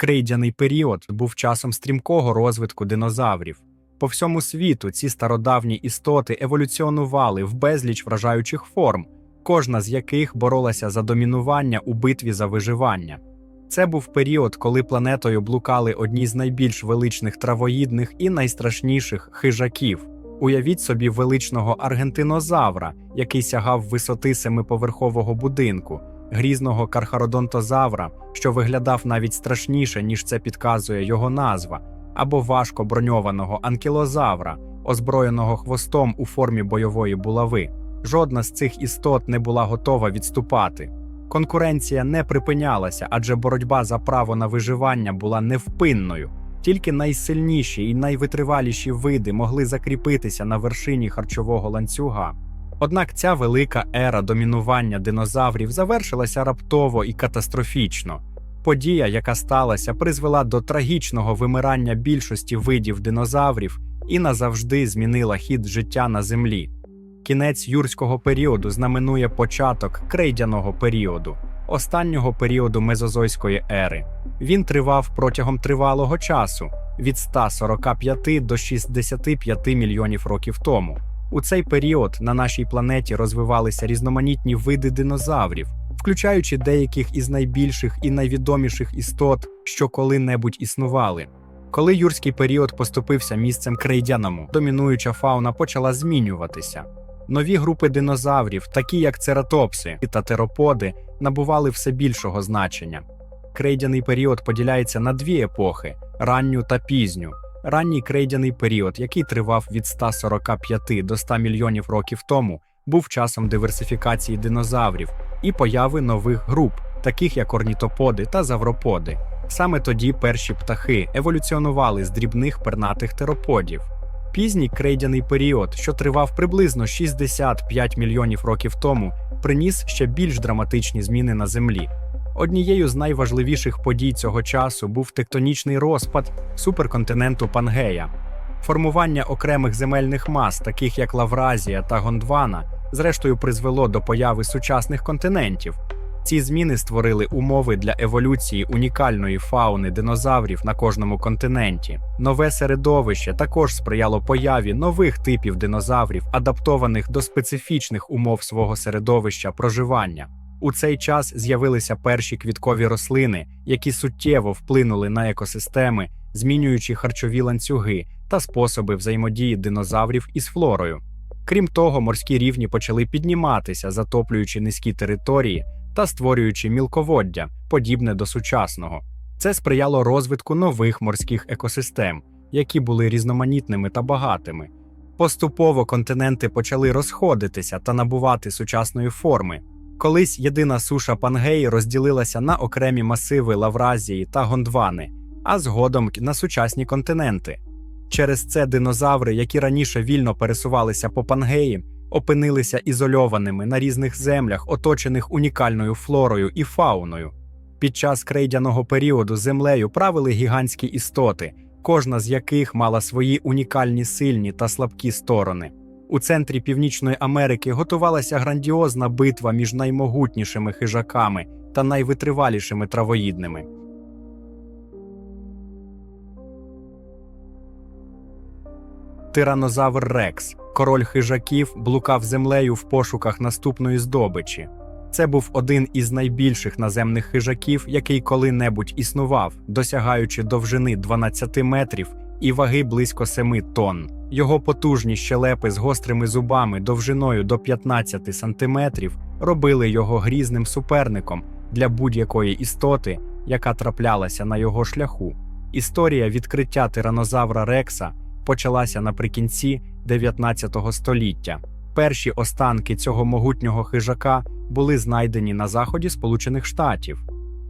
Крейдяний період був часом стрімкого розвитку динозаврів. По всьому світу ці стародавні істоти еволюціонували в безліч вражаючих форм, кожна з яких боролася за домінування у битві за виживання. Це був період, коли планетою блукали одні з найбільш величних травоїдних і найстрашніших хижаків. Уявіть собі величного аргентинозавра, який сягав висоти семиповерхового будинку, грізного кархародонтозавра, що виглядав навіть страшніше, ніж це підказує його назва, або важко броньованого анкілозавра, озброєного хвостом у формі бойової булави. Жодна з цих істот не була готова відступати. Конкуренція не припинялася, адже боротьба за право на виживання була невпинною. Тільки найсильніші і найвитриваліші види могли закріпитися на вершині харчового ланцюга. Однак ця велика ера домінування динозаврів завершилася раптово і катастрофічно. Подія, яка сталася, призвела до трагічного вимирання більшості видів динозаврів і назавжди змінила хід життя на землі. Кінець юрського періоду знаменує початок крейдяного періоду, останнього періоду мезозойської ери. Він тривав протягом тривалого часу від 145 до 65 мільйонів років тому. У цей період на нашій планеті розвивалися різноманітні види динозаврів, включаючи деяких із найбільших і найвідоміших істот, що коли-небудь існували. Коли юрський період поступився місцем крейдяному, домінуюча фауна почала змінюватися. Нові групи динозаврів, такі як цератопси та тероподи, набували все більшого значення. Крейдяний період поділяється на дві епохи ранню та пізню. Ранній крейдяний період, який тривав від 145 до 100 мільйонів років тому, був часом диверсифікації динозаврів і появи нових груп, таких як орнітоподи та завроподи. Саме тоді перші птахи еволюціонували з дрібних пернатих тероподів. Пізній крейдяний період, що тривав приблизно 65 мільйонів років тому, приніс ще більш драматичні зміни на Землі. Однією з найважливіших подій цього часу був тектонічний розпад суперконтиненту Пангея. Формування окремих земельних мас, таких як Лавразія та Гондвана, зрештою призвело до появи сучасних континентів. Ці зміни створили умови для еволюції унікальної фауни динозаврів на кожному континенті. Нове середовище також сприяло появі нових типів динозаврів, адаптованих до специфічних умов свого середовища проживання. У цей час з'явилися перші квіткові рослини, які суттєво вплинули на екосистеми, змінюючи харчові ланцюги та способи взаємодії динозаврів із флорою. Крім того, морські рівні почали підніматися, затоплюючи низькі території та створюючи мілководдя, подібне до сучасного. Це сприяло розвитку нових морських екосистем, які були різноманітними та багатими. Поступово континенти почали розходитися та набувати сучасної форми. Колись єдина суша Пангеї розділилася на окремі масиви Лавразії та Гондвани, а згодом на сучасні континенти. Через це динозаври, які раніше вільно пересувалися по Пангеї, опинилися ізольованими на різних землях, оточених унікальною флорою і фауною. Під час крейдяного періоду землею правили гігантські істоти, кожна з яких мала свої унікальні сильні та слабкі сторони. У центрі Північної Америки готувалася грандіозна битва між наймогутнішими хижаками та найвитривалішими травоїдними. Тиранозавр Рекс, король хижаків, блукав землею в пошуках наступної здобичі. Це був один із найбільших наземних хижаків, який коли-небудь існував, досягаючи довжини 12 метрів і ваги близько 7 тонн. Його потужні щелепи з гострими зубами довжиною до 15 сантиметрів робили його грізним суперником для будь-якої істоти, яка траплялася на його шляху. Історія відкриття тиранозавра Рекса почалася наприкінці 19 століття. Перші останки цього могутнього хижака були знайдені на заході Сполучених Штатів.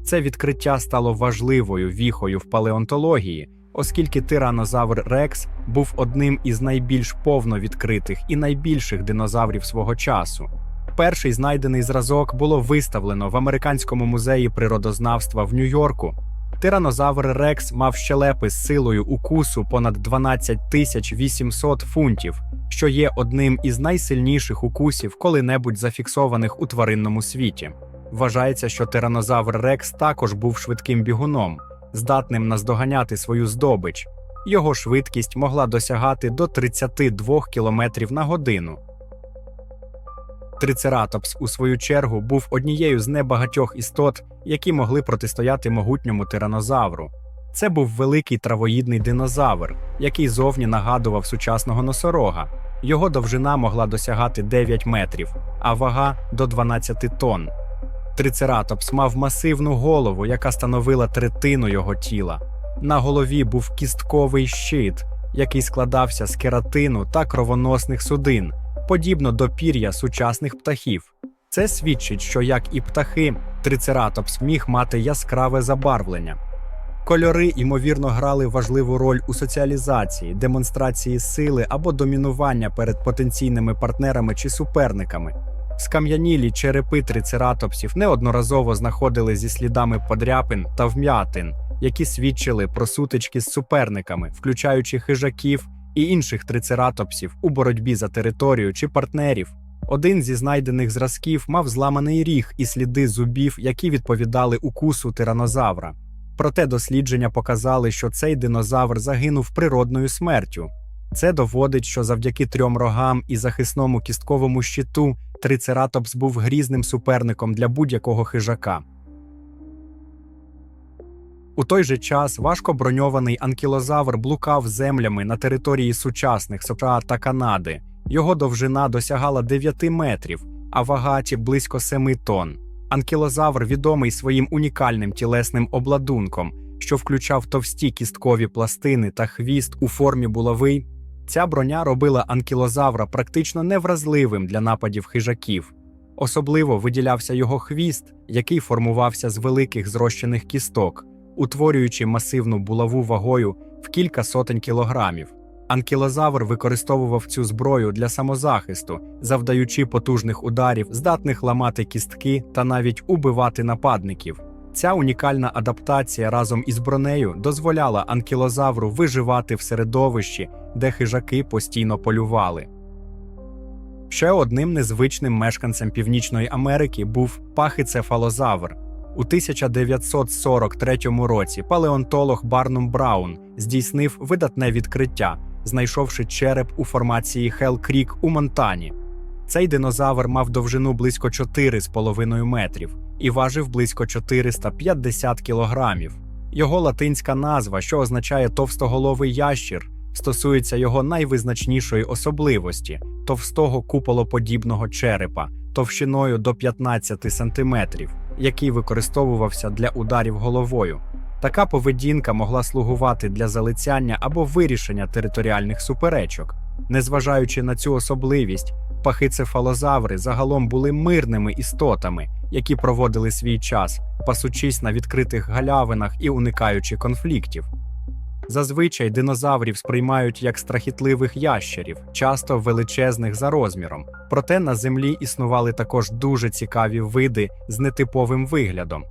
Це відкриття стало важливою віхою в палеонтології, оскільки тиранозавр Рекс був одним із найбільш повно відкритих і найбільших динозаврів свого часу. Перший знайдений зразок було виставлено в Американському музеї природознавства в Нью-Йорку. Тиранозавр Рекс мав щелепи з силою укусу понад 12 тисяч 800 фунтів, що є одним із найсильніших укусів, коли-небудь зафіксованих у тваринному світі. Вважається, що тиранозавр Рекс також був швидким бігуном. Здатним наздоганяти свою здобич. Його швидкість могла досягати до 32 км на годину. Трицератопс, у свою чергу, був однією з небагатьох істот, які могли протистояти могутньому тиранозавру. Це був великий травоїдний динозавр, який зовні нагадував сучасного носорога. Його довжина могла досягати 9 метрів, а вага до 12 тонн. Трицератопс мав масивну голову, яка становила третину його тіла. На голові був кістковий щит, який складався з кератину та кровоносних судин, подібно до пір'я сучасних птахів. Це свідчить, що, як і птахи, трицератопс міг мати яскраве забарвлення. Кольори, ймовірно, грали важливу роль у соціалізації, демонстрації сили або домінування перед потенційними партнерами чи суперниками. Скам'янілі черепи трицератопсів неодноразово знаходили зі слідами подряпин та вм'ятин, які свідчили про сутички з суперниками, включаючи хижаків і інших трицератопсів у боротьбі за територію чи партнерів. Один зі знайдених зразків мав зламаний ріг і сліди зубів, які відповідали укусу тиранозавра. Проте дослідження показали, що цей динозавр загинув природною смертю. Це доводить, що завдяки трьом рогам і захисному кістковому щиту трицератопс був грізним суперником для будь-якого хижака. У той же час важко броньований анкілозавр блукав землями на території сучасних США та Канади. Його довжина досягала 9 метрів, а вага – близько 7 тонн. Анкілозавр відомий своїм унікальним тілесним обладунком, що включав товсті кісткові пластини та хвіст у формі булави. Ця броня робила анкілозавра практично невразливим для нападів хижаків. Особливо виділявся його хвіст, який формувався з великих зрощених кісток, утворюючи масивну булаву вагою в кілька сотень кілограмів. Анкілозавр використовував цю зброю для самозахисту, завдаючи потужних ударів, здатних ламати кістки та навіть убивати нападників. Ця унікальна адаптація разом із бронею дозволяла анкілозавру виживати в середовищі, де хижаки постійно полювали. Ще одним незвичним мешканцем Північної Америки був пахицефалозавр. У 1943 році палеонтолог Барнум Браун здійснив видатне відкриття, знайшовши череп у формації Хелл Крік у Монтані. Цей динозавр мав довжину близько 4,5 метрів і важив близько 450 кілограмів. Його латинська назва, що означає товстоголовий ящір, стосується його найвизначнішої особливості товстого куполоподібного черепа товщиною до 15 сантиметрів, який використовувався для ударів головою. Така поведінка могла слугувати для залицяння або вирішення територіальних суперечок. Незважаючи на цю особливість, пахицефалозаври загалом були мирними істотами, які проводили свій час, пасучись на відкритих галявинах і уникаючи конфліктів. Зазвичай динозаврів сприймають як страхітливих ящерів, часто величезних за розміром. Проте на землі існували також дуже цікаві види з нетиповим виглядом.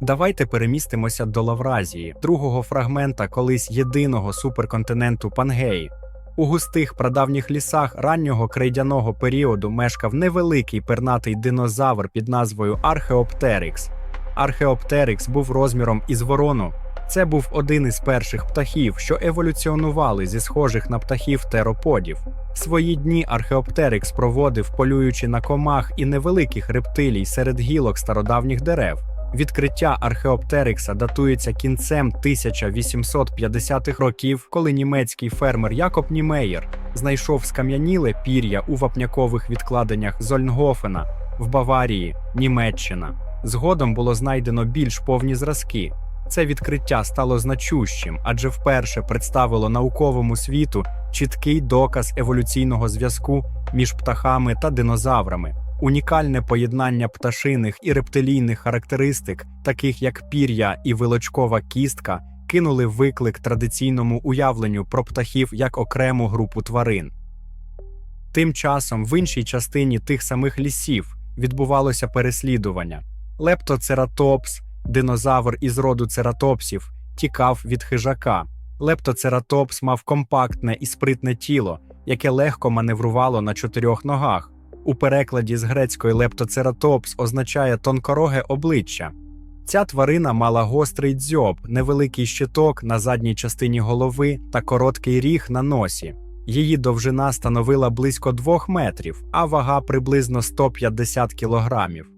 Давайте перемістимося до Лавразії, другого фрагмента колись єдиного суперконтиненту Пангеї. У густих прадавніх лісах раннього крейдяного періоду мешкав невеликий пернатий динозавр під назвою Археоптерикс. Археоптерикс був розміром із ворону. Це був один із перших птахів, що еволюціонували зі схожих на птахів тероподів. Свої дні Археоптерикс проводив, полюючи на комах і невеликих рептилій серед гілок стародавніх дерев. Відкриття Археоптерикса датується кінцем 1850-х років, коли німецький фермер Якоб Німеєр знайшов скам'яніле пір'я у вапнякових відкладеннях Зольнгофена в Баварії, Німеччина. Згодом було знайдено більш повні зразки. Це відкриття стало значущим, адже вперше представило науковому світу чіткий доказ еволюційного зв'язку між птахами та динозаврами. Унікальне поєднання пташиних і рептилійних характеристик, таких як пір'я і вилочкова кістка, кинули виклик традиційному уявленню про птахів як окрему групу тварин. Тим часом в іншій частині тих самих лісів відбувалося переслідування. Лептоцератопс, динозавр із роду цератопсів, тікав від хижака. Лептоцератопс мав компактне і спритне тіло, яке легко маневрувало на чотирьох ногах. У перекладі з грецької лептоцератопс означає тонкороге обличчя. Ця тварина мала гострий дзьоб, невеликий щиток на задній частині голови та короткий ріг на носі. Її довжина становила близько 2 метрів, а вага приблизно 150 кілограмів.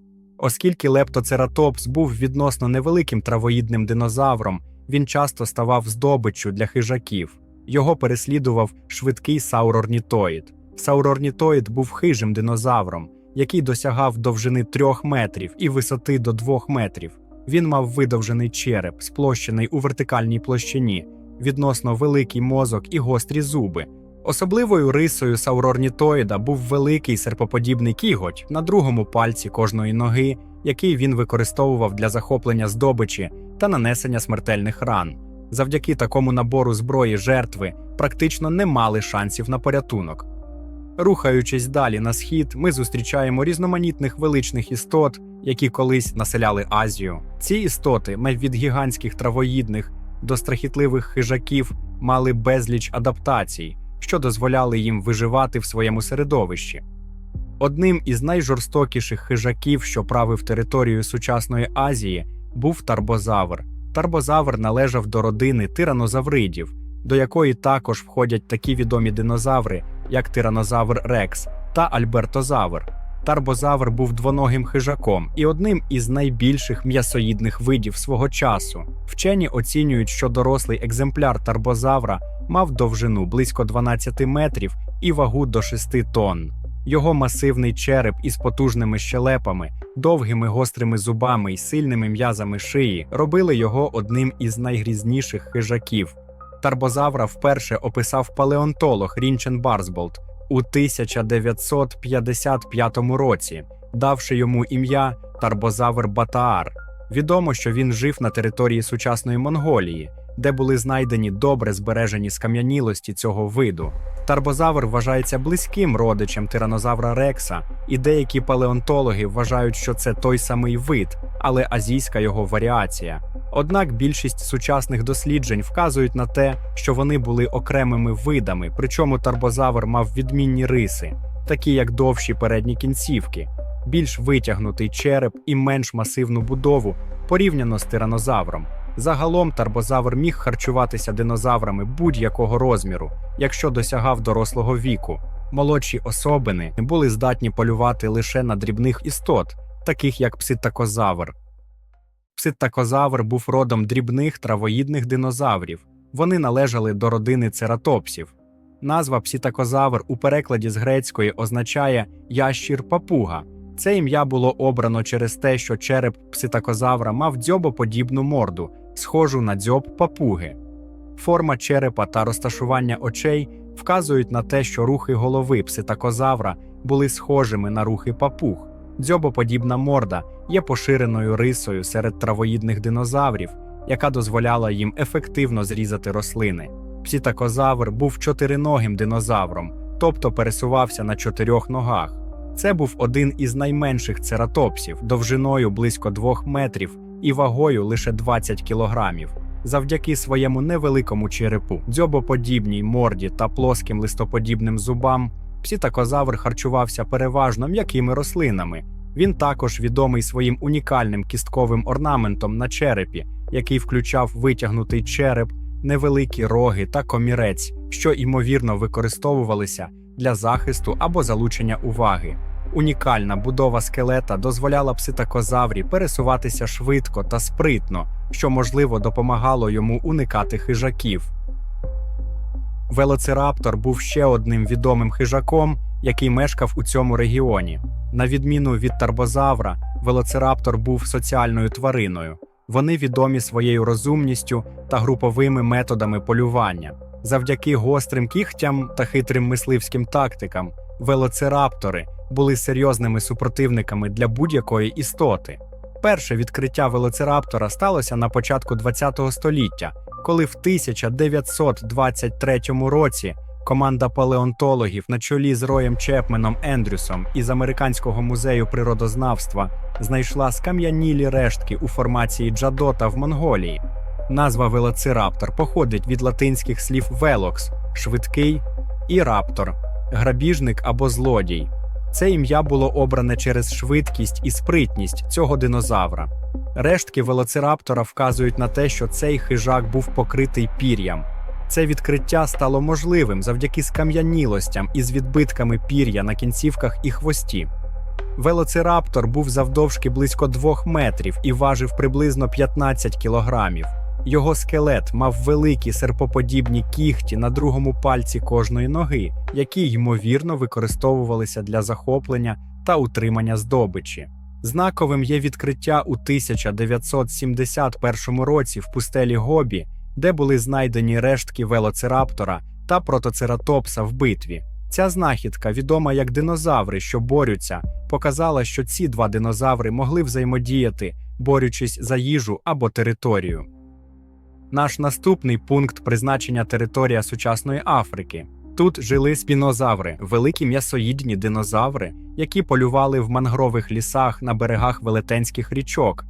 Оскільки лептоцератопс був відносно невеликим травоїдним динозавром, він часто ставав здобиччю для хижаків. Його переслідував швидкий саурорнітоїд. Саурорнітоїд був хижим динозавром, який досягав довжини 3 метрів і висоти до 2 метрів. Він мав видовжений череп, сплощений у вертикальній площині, відносно великий мозок і гострі зуби. Особливою рисою саурорнітоїда був великий серпоподібний кіготь на другому пальці кожної ноги, який він використовував для захоплення здобичі та нанесення смертельних ран. Завдяки такому набору зброї жертви практично не мали шансів на порятунок. Рухаючись далі на схід, ми зустрічаємо різноманітних величних істот, які колись населяли Азію. Ці істоти, від гігантських травоїдних до страхітливих хижаків, мали безліч адаптацій, що дозволяли їм виживати в своєму середовищі. Одним із найжорстокіших хижаків, що правив територію сучасної Азії, був тарбозавр. Тарбозавр належав до родини тиранозавридів, до якої також входять такі відомі динозаври, як тиранозавр Рекс та Альбертозавр. Тарбозавр був двоногим хижаком і одним із найбільших м'ясоїдних видів свого часу. Вчені оцінюють, що дорослий екземпляр тарбозавра мав довжину близько 12 метрів і вагу до 6 тонн. Його масивний череп із потужними щелепами, довгими гострими зубами й сильними м'язами шиї робили його одним із найгрізніших хижаків. Тарбозавра вперше описав палеонтолог Рінчен Барсболт у 1955 році, давши йому ім'я Тарбозавр Батаар. Відомо, що він жив на території сучасної Монголії, де були знайдені добре збережені скам'янілості цього виду. Тарбозавр вважається близьким родичем тиранозавра Рекса, і деякі палеонтологи вважають, що це той самий вид, але азійська його варіація. Однак більшість сучасних досліджень вказують на те, що вони були окремими видами, причому тарбозавр мав відмінні риси, такі як довші передні кінцівки, більш витягнутий череп і менш масивну будову порівняно з тиранозавром. Загалом тарбозавр міг харчуватися динозаврами будь-якого розміру, якщо досягав дорослого віку. Молодші особини були здатні полювати лише на дрібних істот, таких як пситакозавр. Пситакозавр був родом дрібних травоїдних динозаврів. Вони належали до родини цератопсів. Назва пситакозавр у перекладі з грецької означає ящір папуга. Це ім'я було обрано через те, що череп пситакозавра мав дзьобоподібну морду, схожу на дзьоб папуги. Форма черепа та розташування очей вказують на те, що рухи голови пситакозавра були схожими на рухи папуг. Дзьобоподібна морда є поширеною рисою серед травоїдних динозаврів, яка дозволяла їм ефективно зрізати рослини. Пситакозавр був чотириногим динозавром, тобто пересувався на чотирьох ногах. Це був один із найменших цератопсів, довжиною близько 2 метрів і вагою лише 20 кілограмів. Завдяки своєму невеликому черепу, дзьобоподібній морді та плоским листоподібним зубам, пситакозавр харчувався переважно м'якими рослинами. Він також відомий своїм унікальним кістковим орнаментом на черепі, який включав витягнутий череп, невеликі роги та комірець, що ймовірно використовувалися для захисту або залучення уваги. Унікальна будова скелета дозволяла пситакозаврі пересуватися швидко та спритно, що можливо допомагало йому уникати хижаків. Велоцираптор був ще одним відомим хижаком, який мешкав у цьому регіоні. На відміну від тарбозавра, велоцираптор був соціальною твариною. Вони відомі своєю розумністю та груповими методами полювання. Завдяки гострим кігтям та хитрим мисливським тактикам, велоцираптори були серйозними супротивниками для будь-якої істоти. Перше відкриття велоцираптора сталося на початку ХХ століття, коли в 1923 році команда палеонтологів на чолі з Роєм Чепменом Ендрюсом із Американського музею природознавства знайшла скам'янілі рештки у формації Джадота в Монголії. Назва велоцираптор походить від латинських слів велокс швидкий і раптор грабіжник або злодій. Це ім'я було обране через швидкість і спритність цього динозавра. Рештки велоцираптора вказують на те, що цей хижак був покритий пір'ям. Це відкриття стало можливим завдяки скам'янілостям із відбитками пір'я на кінцівках і хвості. Велоцираптор був завдовжки близько двох метрів і важив приблизно 15 кілограмів. Його скелет мав великі серпоподібні кігті на другому пальці кожної ноги, які ймовірно використовувалися для захоплення та утримання здобичі. Знаковим є відкриття у 1971 році в пустелі Гобі, де були знайдені рештки велоцираптора та протоцератопса в битві. Ця знахідка, відома як динозаври, що борються, показала, що ці два динозаври могли взаємодіяти, борючись за їжу або територію. Наш наступний пункт призначення територія сучасної Африки. Тут жили спінозаври, великі м'ясоїдні динозаври, які полювали в мангрових лісах на берегах велетенських річок.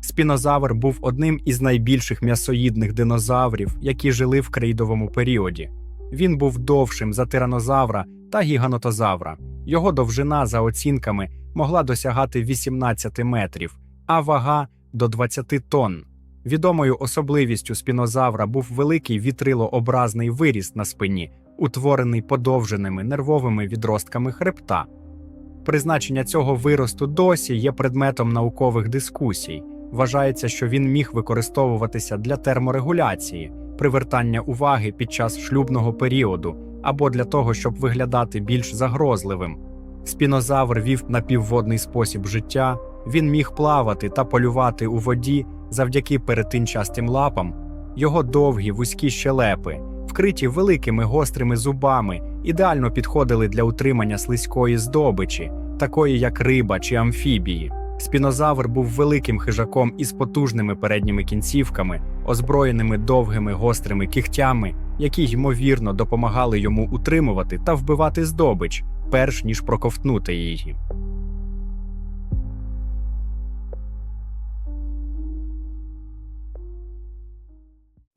Спінозавр був одним із найбільших м'ясоїдних динозаврів, які жили в крейдовому періоді. Він був довшим за тиранозавра та гіганотозавра. Його довжина, за оцінками, могла досягати 18 метрів, а вага до 20 тонн. Відомою особливістю спінозавра був великий вітрилообразний виріс на спині, утворений подовженими нервовими відростками хребта. Призначення цього виросту досі є предметом наукових дискусій. Вважається, що він міг використовуватися для терморегуляції, привертання уваги під час шлюбного періоду або для того, щоб виглядати більш загрозливим. Спінозавр вів напівводний спосіб життя, він міг плавати та полювати у воді завдяки перетинчастим лапам, його довгі вузькі щелепи, вкриті великими гострими зубами, ідеально підходили для утримання слизької здобичі, такої як риба чи амфібії. Спінозавр був великим хижаком із потужними передніми кінцівками, озброєними довгими гострими кігтями, які ймовірно допомагали йому утримувати та вбивати здобич, перш ніж проковтнути її.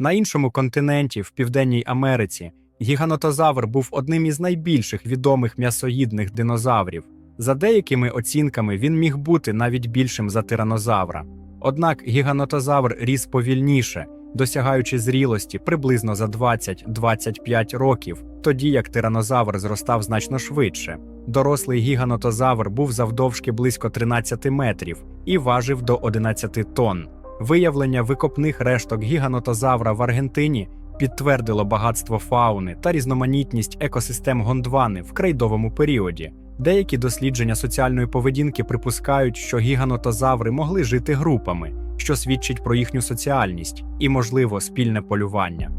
На іншому континенті, в Південній Америці, гіганотозавр був одним із найбільших відомих м'ясоїдних динозаврів. За деякими оцінками він міг бути навіть більшим за тиранозавра. Однак гіганотозавр ріс повільніше, досягаючи зрілості приблизно за 20-25 років, тоді як тиранозавр зростав значно швидше. Дорослий гіганотозавр був завдовжки близько 13 метрів і важив до 11 тонн. Виявлення викопних решток гіганотозавра в Аргентині підтвердило багатство фауни та різноманітність екосистем Гондвани в крейдовому періоді. Деякі дослідження соціальної поведінки припускають, що гіганотозаври могли жити групами, що свідчить про їхню соціальність і, можливо, спільне полювання.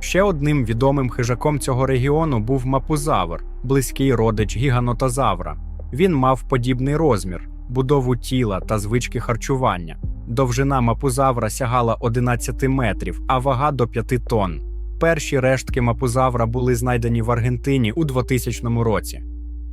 Ще одним відомим хижаком цього регіону був мапузавр, близький родич гіганотозавра. Він мав подібний розмір, будову тіла та звички харчування. Довжина мапузавра сягала 11 метрів, а вага до 5 тонн. Перші рештки мапузавра були знайдені в Аргентині у 2000 році.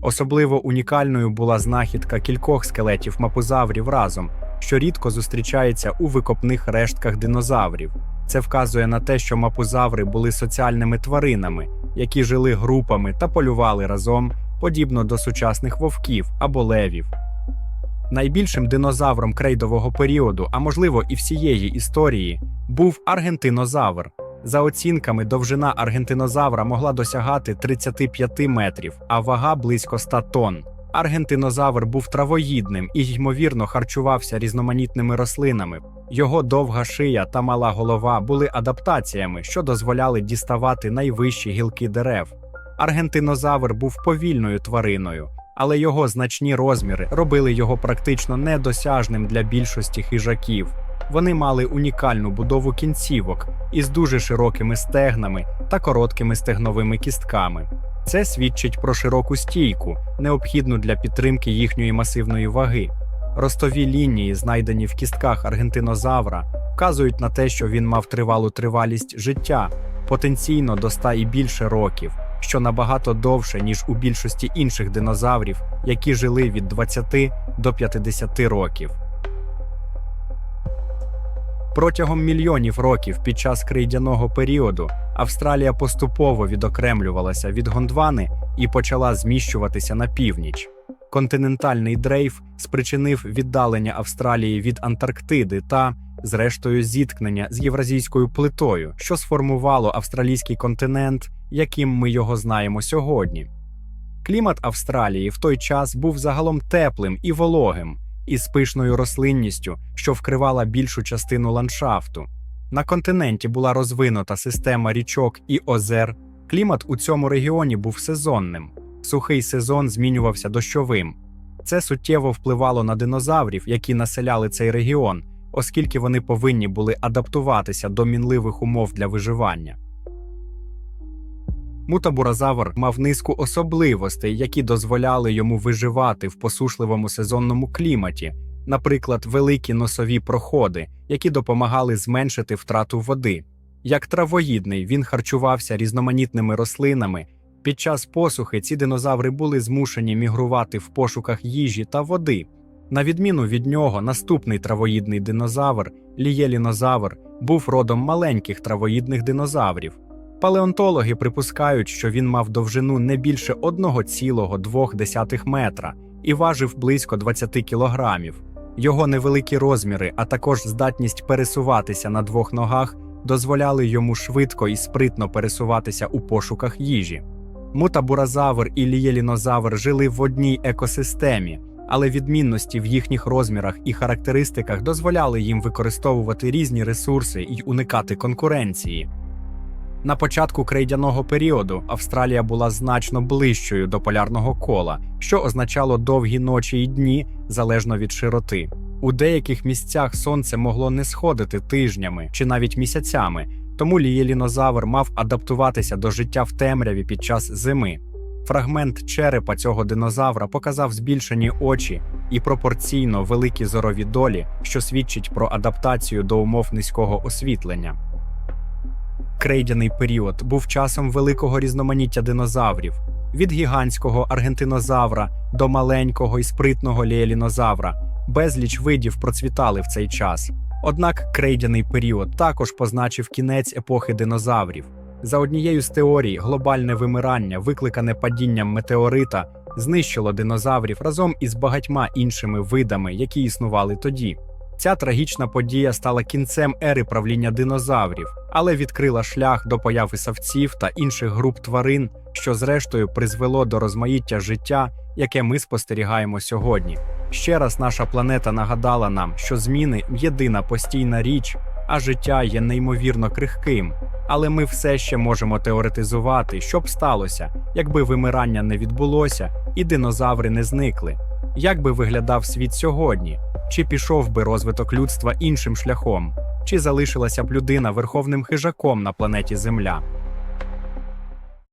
Особливо унікальною була знахідка кількох скелетів мапузаврів разом, що рідко зустрічається у викопних рештках динозаврів. Це вказує на те, що мапузаври були соціальними тваринами, які жили групами та полювали разом, подібно до сучасних вовків або левів. Найбільшим динозавром крейдового періоду, а можливо і всієї історії, був аргентинозавр. За оцінками, довжина аргентинозавра могла досягати 35 метрів, а вага близько 100 тонн. Аргентинозавр був травоїдним і, ймовірно, харчувався різноманітними рослинами. Його довга шия та мала голова були адаптаціями, що дозволяли діставати найвищі гілки дерев. Аргентинозавр був повільною твариною, але його значні розміри робили його практично недосяжним для більшості хижаків. Вони мали унікальну будову кінцівок із дуже широкими стегнами та короткими стегновими кістками. Це свідчить про широку стійку, необхідну для підтримки їхньої масивної ваги. Ростові лінії, знайдені в кістках аргентинозавра, вказують на те, що він мав тривалу тривалість життя, потенційно до 100 і більше років, що набагато довше, ніж у більшості інших динозаврів, які жили від 20 до 50 років. Протягом мільйонів років під час крейдяного періоду Австралія поступово відокремлювалася від Гондвани і почала зміщуватися на північ. Континентальний дрейф спричинив віддалення Австралії від Антарктиди та, зрештою, зіткнення з євразійською плитою, що сформувало австралійський континент, яким ми його знаємо сьогодні. Клімат Австралії в той час був загалом теплим і вологим, із пишною рослинністю, що вкривала більшу частину ландшафту. На континенті була розвинута система річок і озер. Клімат у цьому регіоні був сезонним. Сухий сезон змінювався дощовим. Це суттєво впливало на динозаврів, які населяли цей регіон, оскільки вони повинні були адаптуватися до мінливих умов для виживання. Мутабуразавр мав низку особливостей, які дозволяли йому виживати в посушливому сезонному кліматі, наприклад, великі носові проходи, які допомагали зменшити втрату води. Як травоїдний, він харчувався різноманітними рослинами. Під час посухи ці динозаври були змушені мігрувати в пошуках їжі та води. На відміну від нього, наступний травоїдний динозавр, лієлінозавр, був родом маленьких травоїдних динозаврів. Палеонтологи припускають, що він мав довжину не більше 1,2 метра і важив близько 20 кілограмів. Його невеликі розміри, а також здатність пересуватися на двох ногах, дозволяли йому швидко і спритно пересуватися у пошуках їжі. Мутабуразавр і лієлінозавр жили в одній екосистемі, але відмінності в їхніх розмірах і характеристиках дозволяли їм використовувати різні ресурси і уникати конкуренції. На початку крейдяного періоду Австралія була значно ближчою до полярного кола, що означало довгі ночі й дні залежно від широти. У деяких місцях сонце могло не сходити тижнями чи навіть місяцями, тому лієлінозавр мав адаптуватися до життя в темряві під час зими. Фрагмент черепа цього динозавра показав збільшені очі і пропорційно великі зорові долі, що свідчить про адаптацію до умов низького освітлення. Крейдяний період був часом великого різноманіття динозаврів від гігантського аргентинозавра до маленького і спритного ліелінозавра. Безліч видів процвітали в цей час. Однак крейдяний період також позначив кінець епохи динозаврів. За однією з теорій, глобальне вимирання, викликане падінням метеорита, знищило динозаврів разом із багатьма іншими видами, які існували тоді. Ця трагічна подія стала кінцем ери правління динозаврів, але відкрила шлях до появи савців та інших груп тварин, що зрештою призвело до розмаїття життя, яке ми спостерігаємо сьогодні. Ще раз наша планета нагадала нам, що зміни єдина постійна річ, а життя є неймовірно крихким. Але ми все ще можемо теоретизувати, що б сталося, якби вимирання не відбулося і динозаври не зникли. Як би виглядав світ сьогодні? Чи пішов би розвиток людства іншим шляхом, чи залишилася б людина верховним хижаком на планеті Земля?